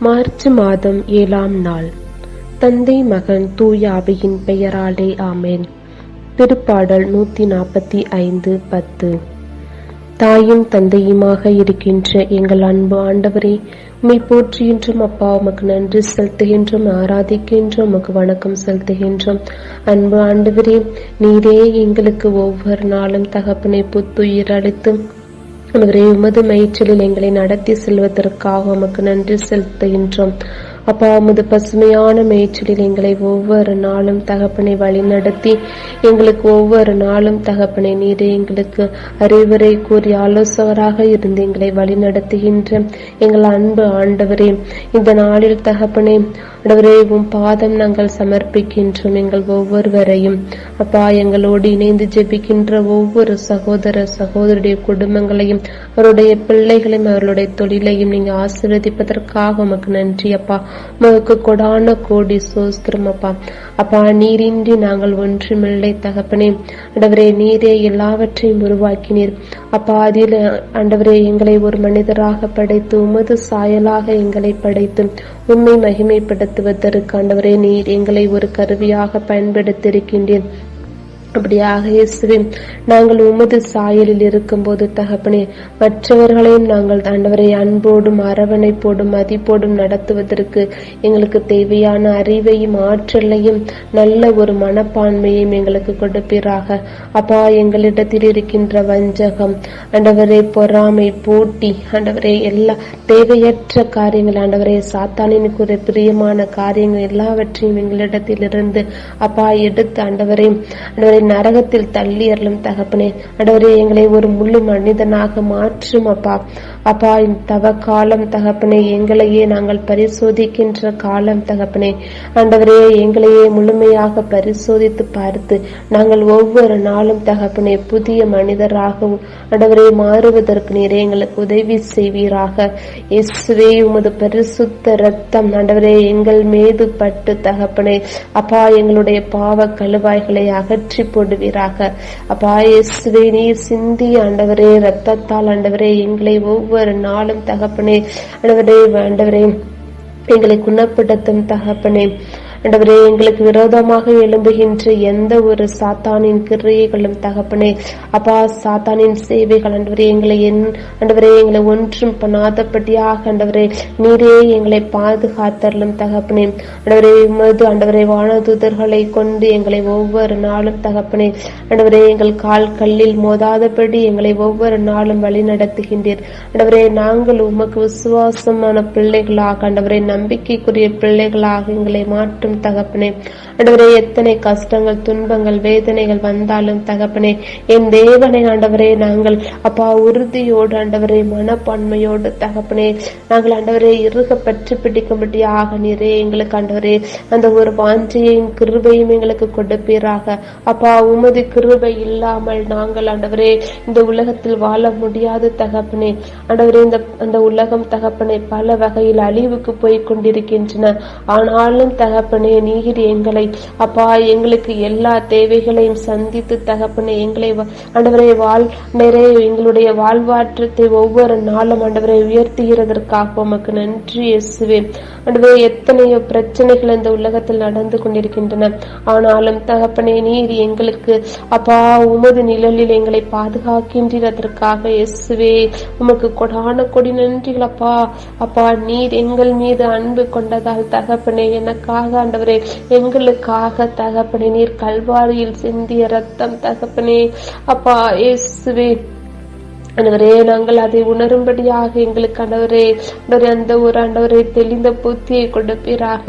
March மாதம் ஏழாம் நாள். தந்தை மகன் தூய பெயராலே ஆமேன். திருப்பாடல் நூத்தி நாற்பத்தி ஐந்து பத்து. தாயும் தந்தையுமாக இருக்கின்ற எங்கள் அன்பு ஆண்டவரே உமை போற்றுகின்றோம் அப்பா உமக்கு நன்றி செலுத்துகின்றோம் ஆராதிக்கின்றோம் உமக்கு வணக்கம் செலுத்துகின்றோம். அன்பு ஆண்டவரே நீரே எங்களுக்கு ஒவ்வொரு நாளும் தகப்பனை புத்துயிர் அளித்து அவரே உமது மேய்ச்சலில் எங்களை நடத்தி செல்வதற்காக உமக்கு நன்றி செலுத்துகின்றோம். அப்பா உமது பசுமையான மேய்ச்சலில் எங்களை ஒவ்வொரு நாளும் தகப்பனை வழி நடத்தி எங்களுக்கு ஒவ்வொரு நாளும் தகப்பனை நீரே எங்களுக்கு அறிவுரை கூறி ஆலோசகராக இருந்து எங்களை வழி நடத்துகின்ற எங்கள் அன்பு ஆண்டவரே இந்த நாளில் தகப்பனை ஆண்டவரே உம் பாதம் நாங்கள் சமர்ப்பிக்கின்றோம் எங்கள் ஒவ்வொருவரையும். அப்பா எங்களோடு இணைந்து ஜெபிக்கின்ற ஒவ்வொரு சகோதர சகோதரியுடைய குடும்பங்களையும் அவருடைய பிள்ளைகளையும் அவர்களுடைய தொழிலையும் நீங்க ஆசீர்வதிப்பதற்காக உமக்கு நன்றி அப்பா. உமக்கு கொடான கோடி சோஸ்திரம் அப்பா. அப்பா நீரின்றி நாங்கள் ஒன்றுமில்லை தகப்பனே. ஆண்டவரே நீரே எல்லாவற்றையும் உருவாக்கினீர். அப்பா அதில் ஆண்டவரே எங்களை ஒரு மனிதராக படைத்து உமது சாயலாக எங்களை படைத்து உண்மை மகிமைப்படுத்த நடத்துவதற்காண்டவரே நீர் எங்களை ஒரு கருவியாக பயன்படுத்தியிருக்கின்றேன் அப்படியாக இயேசுவே நாங்கள் உமது சாயலில் இருக்கும்போது தகப்பனே மற்றவர்களையும் நாங்கள் ஆண்டவரை அன்போடும் அரவணைப்போடும் மதிப்போடும் நடத்துவதற்கு எங்களுக்கு தேவையான அறிவையும் ஆற்றலையும் நல்ல ஒரு மனப்பான்மையும் எங்களுக்கு கொடுப்பீராக. அப்பா எங்களிடத்தில் இருக்கின்ற வஞ்சகம் ஆண்டவரே பொறாமை போட்டி ஆண்டவரே எல்லா தேவையற்ற காரியங்கள் ஆண்டவரே சாத்தானினுக்கு ஒரு பிரியமான காரியங்கள் எல்லாவற்றையும் எங்களிடத்தில் இருந்து அப்பா எடுத்து ஆண்டவரே ஆண்டவரை நரகத்தில் தள்ளி அருளும் தகப்பனே. அடவரே எங்களை ஒரு முழு மனிதனாக மாற்றும் அப்பா. அப்பா தவ காலம் தகப்பனே எங்களையே நாங்கள் பரிசோதிக்கின்ற காலம் தகப்பனே. ஆண்டவரே எங்களையே முழுமையாக பரிசோதித்து பார்த்து நாங்கள் ஒவ்வொரு நாளும் தகப்பனே புதிய மனிதராகவும் ஆண்டவரே மாறுவதற்கு நீரே எங்களுக்கு உதவி செய்வீராக. இயேசுவே உமது பரிசுத்த ரத்தம் ஆண்டவரே எங்கள் மீது பட்டு தகப்பனே. அப்பா எங்களுடைய பாவ கழுவாய்களை அகற்றி போடுவீராக. அப்பா இயேசுவே நீர் சிந்தி ஆண்டவரே ரத்தத்தால் ஆண்டவரே எங்களை ஒவ்வொரு நாளும் தகப்பனே ஆண்டவரே ஆண்டவரே எங்களை குணப்படுத்தும் தகப்பனே. ஆண்டவரே எங்களுக்கு விரோதமாக எழும்புகின்ற எந்த ஒரு சாத்தானின் கிரியைகளும் தகப்பனே அப்பா சாத்தானின் சேவைகள் ஆண்டவரே எங்களை என் ஆண்டவரே எங்களை ஒன்றும் பண்ணாதபடியாக ஆண்டவரே நீரே எங்களை பாதுகாத்தரலும் தகப்பனே. ஆண்டவரே உமது ஆண்டவரே வானதூதர்களை கொண்டு எங்களை ஒவ்வொரு நாளும் தகப்பனே. ஆண்டவரே எங்கள் கால் கல்லில் மோதாதபடி எங்களை ஒவ்வொரு நாளும் வழி நடத்துகின்றீர். ஆண்டவரே நாங்கள் உமக்கு விசுவாசமான பிள்ளைகளாக ஆண்டவரே நம்பிக்கைக்குரிய பிள்ளைகளாக எங்களை மாற்றும் மாற்றும் தகப்பனே. ஆண்டவரே எத்தனை கஷ்டங்கள் துன்பங்கள் வேதனைகள் வந்தாலும் தகப்பனே என் தேவனை ஆண்டவரே நாங்கள் அப்பா உறுதியோடு ஆண்டவரே மனப்பான்மையோடு தகப்பனே நாங்கள் ஆண்டவரே இறுக பற்றி பிடிக்கும்படியாக நீரே எங்களுக்கு ஆண்டவரே அந்த ஒரு வாஞ்சையும் கிருபையும் எங்களுக்கு கொடுப்பீராக. அப்பா உமது கிருபை இல்லாமல் நாங்கள் ஆண்டவரே இந்த உலகத்தில் வாழ முடியாது தகப்பனே. ஆண்டவரே இந்த அந்த உலகம் தகப்பனே பல வகையில் அழிவுக்கு போய் கொண்டிருக்கின்றன. ஆனாலும் தகப்பனே தகப்பனே நீர் எங்களை. அப்பா எங்களுக்கு எல்லா தேவைகளையும் சந்தித்து தகப்பனே எங்களை ஆண்டவரை வாழ் நிறைய எங்களுடைய வாழ்வாற்றத்தை ஒவ்வொரு நாளும் ஆண்டவரை உயர்த்துகிறதற்காக உமக்கு நன்றி இயேசுவே. ஆண்டவரே எத்தனையோ பிரச்சனைகள் இந்த உலகத்தில் நடந்து கொண்டிருக்கின்றன. ஆனாலும் தகப்பனே நீர் எங்களுக்கு அப்பா உமது நிழலில் எங்களை பாதுகாக்கின்றதற்காக இயேசுவே உமக்கு கொடான கொடி நன்றிகள் அப்பா. அப்பா நீர் எங்கள் மீது அன்பு கொண்டதால் தகப்பனே எனக்காக ஆண்டவரே எங்களுக்காக தகப்பனே நீர் கல்வாரியில் சிந்திய ரத்தம் தகப்பனே. அப்பா இயேசுவே ஆண்டவரே நாங்கள் அதை உணரும்படியாக எங்களுக்கு ஆண்டவரே அந்த ஒரு ஆண்டவரை தெளிந்த புத்தியை கொடுப்பீராக.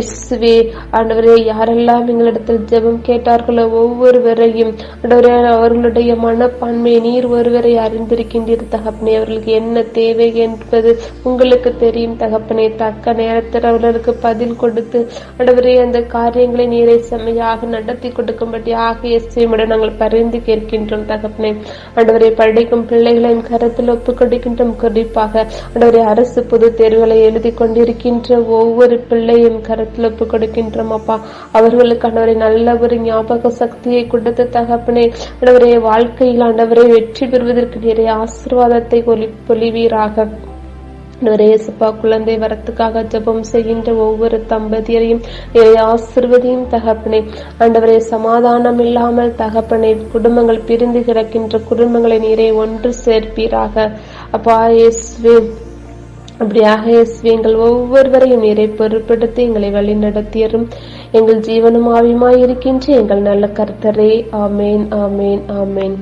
எஸ்வே ஆண்டவரே யாரெல்லாம் எங்களிடத்தில் ஜெபம் கேட்டார்களோ ஒவ்வொருவரையும் ஆண்டவரே அவர்களுடைய மனப்பான்மையை நீர் ஒருவரை அறிந்திருக்கின்றீர் தகப்பனே அவர்களுக்கு என்ன தேவை என்பது உங்களுக்கு தெரியும் தகப்பனே. தக்க நேரத்தில் அவர்களுக்கு பதில் கொடுத்து ஆண்டவரே அந்த காரியங்களை நீரை செம்மையாக நடத்தி கொடுக்கும்படியாக எஸ்வியுடன் நாங்கள் பரிந்து கேட்கின்றோம் தகப்பனே. ஆண்டவரை படிக்கும் பிள்ளை பிள்ளைகளையும் கரத்தில் ஒப்புக் கொடுக்கின்றோம் குறிப்பாக ஆண்டவரே அரசு பொது தேர்வுகளை எழுதி கொண்டிருக்கின்ற ஒவ்வொரு பிள்ளையும் கரத்தில் ஒப்புக் கொடுக்கின்றோம் அப்பா. அவர்களுக்கு ஆண்டவரை நல்ல ஒரு ஞாபக சக்தியை கொடுத்த தகப்பனே ஆண்டவரே வாழ்க்கையில் ஆண்டவரை வெற்றி பெறுவதற்கு நிறைய ஆசீர்வாதத்தை ஒளி பொலிவீராக நரேசப்பா குழந்தை வரத்துக்காக ஜெபம் செய்கின்ற ஒவ்வொரு தம்பதியரையும் ஆசிர்வதியும் தகப்பனை. ஆண்டவரே சமாதானம் இல்லாமல் தகப்பனை குடும்பங்கள் பிரிந்து கிடக்கின்ற குடும்பங்களை நீரை ஒன்று சேர்ப்பீராக. அப்பா இயேசுவே அப்படியாக இயேசுவே எங்கள் ஒவ்வொருவரையும் நீரை பொருட்படுத்தி எங்களை வழி நடத்தியரும் எங்கள் ஜீவனும் ஆவியுமாய் இருக்கின்ற எங்கள் நல்ல கர்த்தரே. ஆமேன் ஆமேன் ஆமேன்.